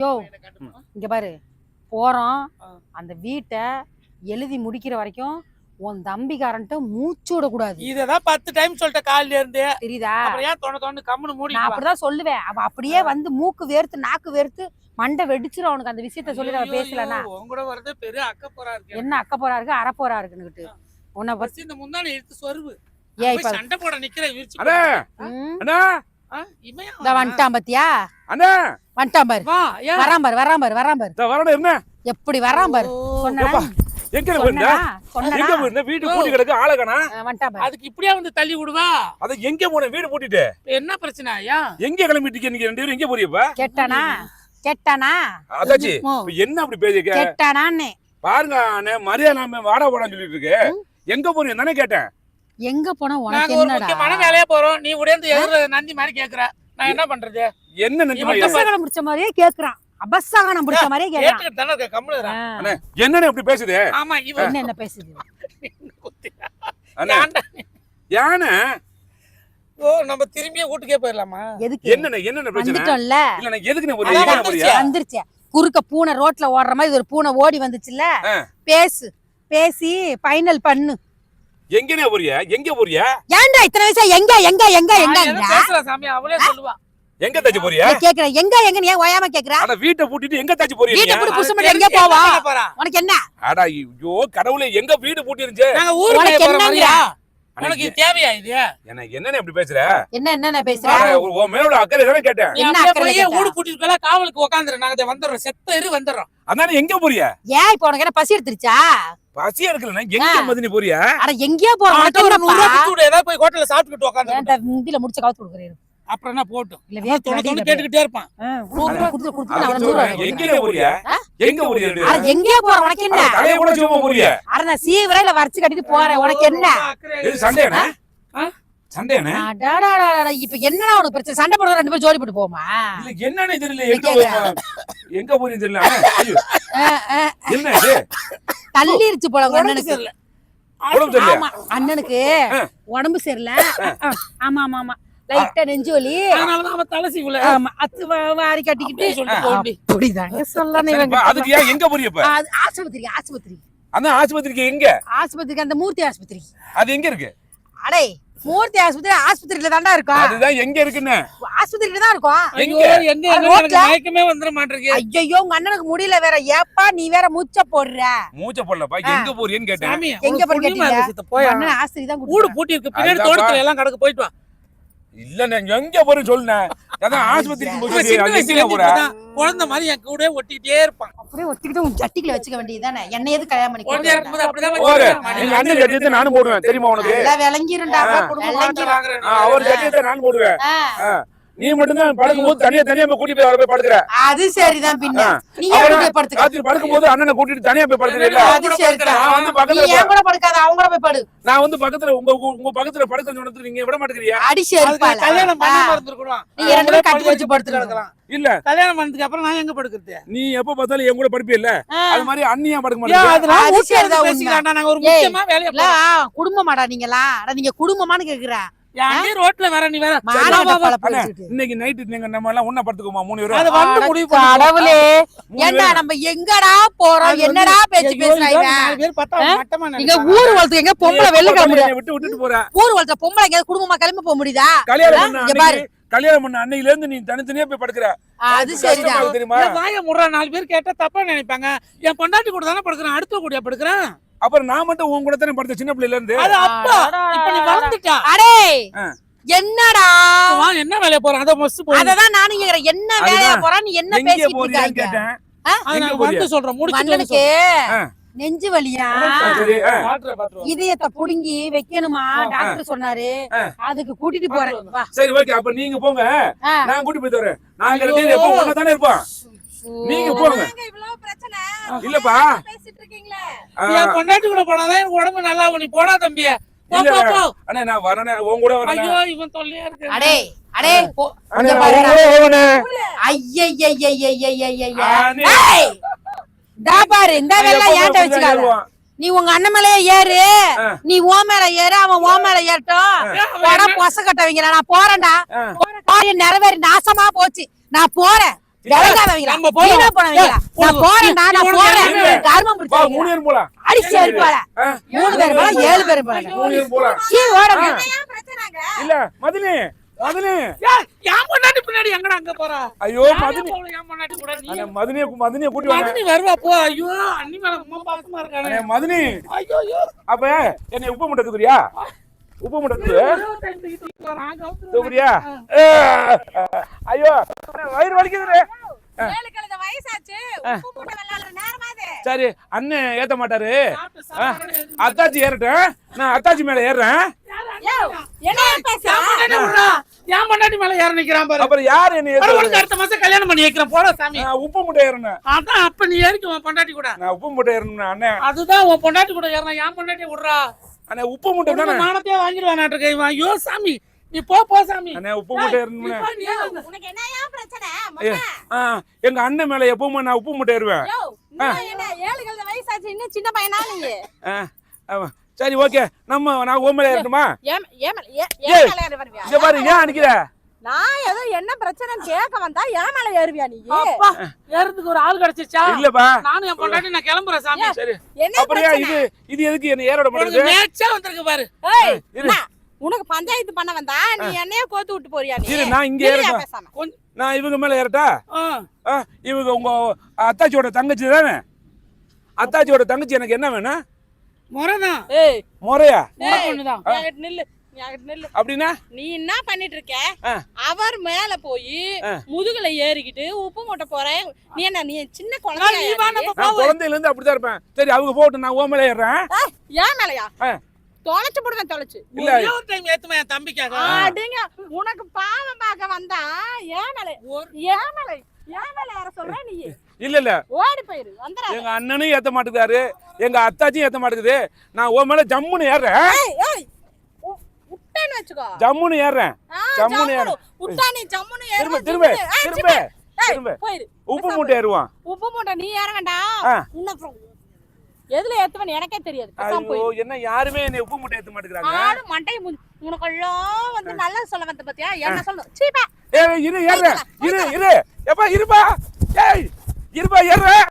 யோ இங்க பாரு. போறோம். அந்த வீட்டை எழுதி முடிக்கிற வரைக்கும் உன் தம்பிக்காரன்ட்ட மூச்சு விடக்கூடாது. இததான் பத்து டைம் சொல்லிட்ட காலையில இருந்து. தெரியுதா? ஏன் மூடி நான் அப்படிதான் சொல்லுவேன். அவ அப்படியே வந்து மூக்கு வேர்த்து நாக்கு வேர்த்து மண்டை வெடிச்சிரும் அவனுக்கு அந்த விஷயத்த சொல்லி அவ பேசலனா உங்களோட வரது பெரிய அக்க போறா இருக்கு. என்ன அக்க போறா இருக்கு அற போறா இருக்குன்னுகிட்டு. உன்னை பத்தி இந்த முந்தானை இழுத்து சொருவு. ஏன் இப்ப சண்டை போட நிக்கிற இவன் இந்த வந்துட்டான் பாத்தியா? அண்ணா. வந்துட்டான் பாரு. வா ஏன் வரான் பாரு வரான் பாரு வரான் பாரு. இந்த வரணும் என்ன? எப்படி வரான் பாரு. எங்க போயிருந்த சொன்னனா எங்க போயிருந்த வீட்டு பூட்டி கிடக்கு ஆளகனா ஆ, வந்துட்டான் பாரு. அதுக்கு இப்படியே வந்து தள்ளி விடுவா? அத எங்க போன? வீடு பூட்டிட்டு. என்ன பிரச்சனை ஐயா? எங்க கிளம்பிட்டு நீங்க ரெண்டு பேரும்? எங்க போறீப்ப கெட்டானா? கெட்டானா? அதாச்சி ஓ, இப்ப என்ன அப்படி பேசிக்க கெட்டானான்னு. பாருங்க அண்ணே மரியாதை நாம வாடா போடான்னு சொல்லிட்டு இருக்கு. எங்க போறீங்க தானே கேட்டேன். எங்க போனா நாங்க உனக்கு ஒரு என்னடா? முக்கியமான வேலையா போறோம். நீ உடையந்து எதிர நந்தி மாதிரி கேக்குற. நான் என்ன பண்றது? என்ன நினைச்சு இவன் அபசகனம் பிடிச்ச மாதிரியே கேக்குறான். அபசகனம் பிடிச்ச மாதிரியே கேக்குறான். தானே ஆ, அண்ணே என்னன்னு அப்படி பேசுது? ஆமா இவன் என்ன என்ன பேசுது? அண்ணே? யானை ஓ நம்ம திரும்பியே வீட்டுக்கே போயிடலாமா எதுக்கு? என்னண்ணே என்னென்ன பிரச்சனை? இல்ல எதுக்கு வந்துருச்சு குறுக்க பூனை ரோட்ல ஓடுற மாதிரி ஒரு பூனை ஓடி வந்துச்சுல்ல. பேசு பேசி ஃபைனல் பண்ணு. எங்கனே போறியா எங்க போறியா ஏன்டா இத்தனை வயசா? எங்க எங்க எங்க எங்க சாமி? அவளே சொல்லுவா. எங்க தச்சு போறியா? கேக்குறேன். எங்க எங்க நீ ஏன் ஓயாம கேக்குற? அட வீட்டை பூட்டிட்டு எங்க தச்சு போறீங்க வீட்டை பூட்டி புசுமட்டு எங்க போவா? உனக்கு என்ன? அடா ஐயோ கடவுளே எங்க வீடு பூட்டி இருந்துச்சு நாங்க ஊருக்கு போற? மாதிரியா உனக்கு இது தேவையா இது? என்ன என்னன்னு அப்படி பேசுற? என்ன என்ன பேசுற? உன் மேலோட அக்கறை தானே கேட்டேன். என்ன அக்கறை? ஊடு பூட்டிட்டு காவலுக்கு உட்காந்துரு நாங்க வந்துடுறோம். செத்த இரு வந்துடுறோம். அதானே எங்க போறியா? ஏன் இப்ப உனக்கு என்ன பசி எடுத்துருச்சா? பசி எடுக்கலன்னா எங்க. மதினி போறியா? அட எங்கேயோ போற? ஏதாவது போய் ஹோட்டல்ல சாப்பிட்டுட்டு உட்காந்து ஏன்டா முந்தில முடிச்ச கவுத்து அப்புறம் என்ன போட்டும்? இல்ல தொண்ணு அடியில கேட்டுக்கிட்டே இருப்பான். கொடுத்து கொடுத்து அவனை. எங்க போறியா? எங்க போறியா அட போற? உனக்கு என்ன? தலையை கூட சும்மா போறியா? அட நான் சீவரையில வரைச்சு கட்டிட்டு போறேன். உனக்கு என்ன? இது? சண்டையானே? இப்ப என்னடா உனக்கு பிரச்சனை? சண்டை போடுற ரெண்டு பேரும் ஜோடி போட்டு போமா இல்ல என்னன்னு தெரியல எங்க. போறீங்க? போறீங்க தெரியல. என்ன தள்ளிருச்சு போல அண்ணனுக்கு. சரியில்லை. உடம்பு அண்ணனுக்கு சரியில்லை. ஆமா ஆமா ஆமா. லைட்டா நெஞ்சு வலி. அதனாலதான் அவன் தலை சீவுல. ஆமா அத்து வாரி கட்டிக்கிட்டு சொல்லிட்டு. அப்படிதாங்க சொல்லணும் இவங்க. சரிப்பா, அதுக்கு ஏன் எங்க போறிய இப்ப? அது ஆஸ்பத்திரி ஆஸ்பத்திரி அதான் ஆஸ்பத்திரிக்கு எங்க? ஆஸ்பத்திரிக்கு அந்த மூர்த்தி ஆஸ்பத்திரி அது எங்க இருக்கு? அடே மூர்த்தி ஆஸ்பத்திரி ஆஸ்பத்திரியில தாண்டா இருக்கும் அதுதான் எங்க இருக்குன்னு? ஆஸ்பத்திரியில தான் இருக்கும் எங்க? எங்க? மயக்கமே வந்துட மாட்டேங்குது ஐயோ உங்க அண்ணனுக்கு முடியல வேற. ஏப்பா நீ வேற மூச்ச போடுற. மூச்ச போடலப்பா. எங்க போறியன்னு கேட்டேன். எங்க உனக்கு போய் அண்ணன் ஆஸ்பத்திரி தான் ஊடு கூட்டிட்டு பூட்டி இருக்கு. பின்னாடி. தோட்டத்துல எல்லாம் கடக்கு. போயிட்டு வா. இல்ல நான் எங்க போறேன்னு சொல்லுனேன் அதான் ஆஸ்பத்திரிக்கு போய் சின்ன வயசுல குழந்தை மாதிரி என் கூட ஒட்டிக்கிட்டே இருப்பான். அப்படியே ஒத்திக்கிட்டு உன் சட்டிக்குள்ள வச்சுக்க வேண்டியதுதானே? என்ன எது கல்யாணம் பண்ணி குழந்தையா இருக்கும்போது அப்படிதான். எங்க அண்ணன் சட்டியத்தை நானும் போடுவேன் தெரியுமா உனக்கு? வாங்குறேன். ஆ, அவர் சட்டியத்தை நான் போடுவேன். நீ மட்டும்தான் படுக்கும்போது தனியா தனியா போய் கூட்டிட்டு போய் அவரை போய் படுக்கிற அது சரிதான் பின்ன. நீ போய் படுத்துக்க? ராத்திரி படுக்கும்போது அண்ணனை கூட்டிட்டு தனியா போய் படுக்கிறீல்ல அது சரிதான். நான் வந்து நீ பக்கத்துல ஏன் கூட படுக்காத? அவங்க கூட போய் படு. நான் வந்து பக்கத்துல உங்க உங்க பக்கத்துல படுக்க சொன்னதுக்கு நீங்க விட மாட்டேங்கிறியா அடி சரிப்பால. கல்யாணம் பண்ணாம இருந்திருக்கணும். நீங்க ரெண்டு பேரும் கட்டி வச்சு படுத்துக்கணும். கிடக்கலாம். இல்ல. கல்யாணம் பண்ணதுக்கு அப்புறம் நான் எங்க படுக்கிறது? நீ எப்ப பார்த்தாலும் என் கூட படுப்பியல்ல அது மாதிரி அண்ணியா படுக்க மாட்டேங்க நாங்க ஒரு முக்கியமா வேலையை. குடும்பமாடா நீங்களா அட நீங்க குடும்பமான்னு கேக்குறேன். அண்ணி ரோட்ல வேற நீ. இன்னைக்கு நீங்க நம்ம எல்லாம் ஒண்ணா படுத்துக்கோமா மூணு பேரும்? அது வந்து முடிவு கடவுளே. ஏண்டா. நம்ம எங்கடா போறோம்? என்னடா பேச்சு ஐயோ, பேசுறா இதோ இவன் நாலு பேர் பார்த்தா ஆ? மட்டமா நீங்க. ஊர் எங்க பொம்பளை வெளில கிளம்ப விட்டு விட்டுட்டு போற. ஊர் பொம்பளை எங்க குடும்பமா கிளம்பி போக முடியுதா? கல்யாணம் இங்க கல்யாணம் பண்ண அன்னையில இருந்து நீ தனித்தனியா போய் படுக்கிற. அது சரிதான். தெரியுமா? வாயை முடுறா, நாலு பேர் கேட்டா தப்பா நினைப்பாங்க. என் பொண்டாட்டி கூட தானே படுக்கிறேன் அடுத்த கூடயா படுக்கிறேன்? அப்புறம் நான் மட்டும் உன் கூட தானே படுத்த சின்ன பிள்ளைல இருந்து? அது அப்பா. இப்ப நீ வளர்ந்துட்டா. அடே. என்னடா? வா, என்ன வேலையை போறேன் அதை மஸ்ட் போய் அததான் நானும் கேக்குறேன். என்ன வேலையா. போறா? நீ என்ன பேசிட்டு இருக்காங்க கேட்டேன். அது நான்? வந்து சொல்றேன். முடிச்சுட்டு. நெஞ்சு வலியா. இதயத்தை புடுங்கி வைக்கணுமா? டாக்டர் சொன்னாரு. அதுக்கு கூட்டிட்டு போறேன். சரி ஓகே அப்ப நீங்க போங்க. நான் கூட்டி போய் தரேன் நாங்க ரெண்டு பேரும் எப்போ ஒண்ணா தானே இருப்போம் நீங்க போங்க. இவ்வளவு பிரச்சனை? இல்லப்பா. என் பொண்டாட்டி கூட போனாதான் எனக்கு உடம்பு நல்லா. நீ போடா தம்பிய. அண்ணே நான் வரேனே. உன் கூட வரேன். ஐயோ இவன் தொல்லையா இருக்கு. அடே அடே போ அண்ணே நான் கூட வரேனே. ஏய்! பாரு இந்த வேலை ஏன்ட்ட வச்சுக்காத. நீ உங்க அண்ணன் மேலயே ஏறு. நீ ஓ மேல ஏறு அவன் ஓ மேல ஏறட்டும். பொச கட்டவங்கள நான் போறேன்டா. நிறைவேறி நாசமா போச்சு. நான் போறேன். வா ஏழு பேர் போலாம். மூணு பேரும் போலாம். சீ, ஓடுங்க. இல்ல மதினி மதினி. ஏய், என் பொண்டாட்டி பின்னாடி எங்கடா அங்க போறா? ஐயோ மதினி. என் பொண்டாட்டி கூட நீ? மதினிய மதினிய கூட்டி வாங்க. மதினி வருவா போ. ஐயோ அண்ணி மேல ரொம்ப பாசமா இருக்கானே. அண்ணே, மதினி. ஐயோ ஐயோ. அப்ப என்னை உப்பு முட்டை தூக்குறியா? உப்பு முட்டை தூக்குறியா? ஐயோ வயிறு வலிக்குது சரி அண்ணன் ஏத்த மாட்டாரு. ஆ, அத்தாச்சி ஏறட்டும். நான் அத்தாச்சி மேல ஏறுறேன். என் பொண்டாட்டி மேல ஏற நிக்கிறான் பாரு. அப்புறம் யார் என்ன? அடுத்த மாசம் கல்யாணம் பண்ணி வைக்கிறேன். போட சாமி. நான் உப்பு முட்டை ஏறணும் அதான் அப்ப நீ ஏறிக்க உன் பொண்டாட்டி கூட. நான் உப்பு முட்டை ஏறணும் அண்ணன் அதுதான் உன் பொண்டாட்டி கூட ஏறணும் என் பொண்டாட்டி விடுறா. அண்ணே உப்பு முட்டை தானே? மானத்தையே வாங்கிடுவான் இவன். ஐயோ சாமி. நீ போ போ சாமி. அண்ணே உப்பு முட்டை நீ ஏறணும்னு. போ, நீ ஏறு. உனக்கு என்னையா பிரச்சனை? எங்க அண்ணன் மேல எப்பவுமே நான் உப்பு முட்டை ஏறுவேன். என்ன ஏழு கழுத வயசாச்சு இன்னும் சின்ன பையனா நீ. சரி ஓகே. நம்ம நான் உன் மேல ஏறட்டுமா? ஏன் ஏன் பாரு ஏன் அடிக்கிற? நான் ஏதோ என்ன பிரச்சனைன்னு கேட்க வந்தா ஏன் மேல ஏறுவியா நீ? அப்பா ஏறதுக்கு ஒரு ஆள் கிடைச்சிச்சா இல்லப்பா. நானும் என் பொண்டாட்டி நான் கிளம்புறேன் சாமி. சரி. என்ன பிரச்சனை? இது இது எதுக்கு என்ன ஏற விட உனக்கு மாட்டேங்குது? மேட்சா வந்திருக்கு பாரு? உனக்கு பஞ்சாயத்து பண்ண வந்தா நீ என்னைய கோத்து விட்டு போறியா நீ? நான் இங்க கொஞ்சம் நான் இவங்க மேல ஏறட்டா? ஆ. ஆ, இவங்க உங்க அத்தாச்சியோட தங்கச்சி தானே? அத்தாச்சியோட தங்கச்சி எனக்கு என்ன வேணும்? முறைதான். ஏய். முறையா? முறை பொண்ணுதான் நில்லு நீ அங்கிட்டு நில்லு. அப்படின்னா? நீ என்ன பண்ணிட்டு இருக்க. அவர் மேல போய். முதுகுல ஏறிக்கிட்டு உப்பு மூட்டை போறேன். நீ என்ன நீ சின்ன குழந்தை குழந்தையில இருந்து அப்படிதான் இருப்பேன். சரி அவங்க போட்டு நான் உன் மேல ஏறுறேன். ஏன் மேலயா? ஆ. தொலைச்சு போடுவேன் தொலைச்சு. இல்ல. ஒரே டைம் ஏத்துமா என் தம்பிக்காக? அடிங்க உனக்கு பாவம் பார்க்க வந்தா ஏன் மேல ஒரு- ஏன் மேல ஏன் மேல யார சொல்ற நீ? இல்ல இல்ல. ஓடி போயிரு வந்துடாத. எங்க அண்ணனும் ஏத்த மாட்டேங்காரு எங்க அத்தாச்சியும் ஏத்த மாட்டேங்குது. நான் உன் மேல ஜம்முன்னு வச்சுக்கோ. ஜம்முன்னு ஏறுறேன். ஆ, ஜம்முன்னு ஜம்முனு. விட்டா நீ ஜம்முனு திரும்ப திரும்ப திரும்ப திரும்ப போயிரு. உப்பு மூட்டை ஏறுவான். உப்பு மூட்டை நீ ஏற வேண்டாம். எதுல ஏத்துவன்னு எனக்கே தெரியாது. ஐயோ என்ன யாருமே என்னை உப்பு மூட்டை ஏத்த மாட்டேங்கிறாங்க? ஆடு மண்டை முன்- உனக்கு எல்லாம் வந்து நல்லது சொல்ல வந்த பாத்தியா? என்ன சொல்லணும் சீப்பா. ஏய் இரு ஏறுறேன். இரு இரு. எப்பா இருப்பா. ஏய் இருப்பா ஏறுறேன்.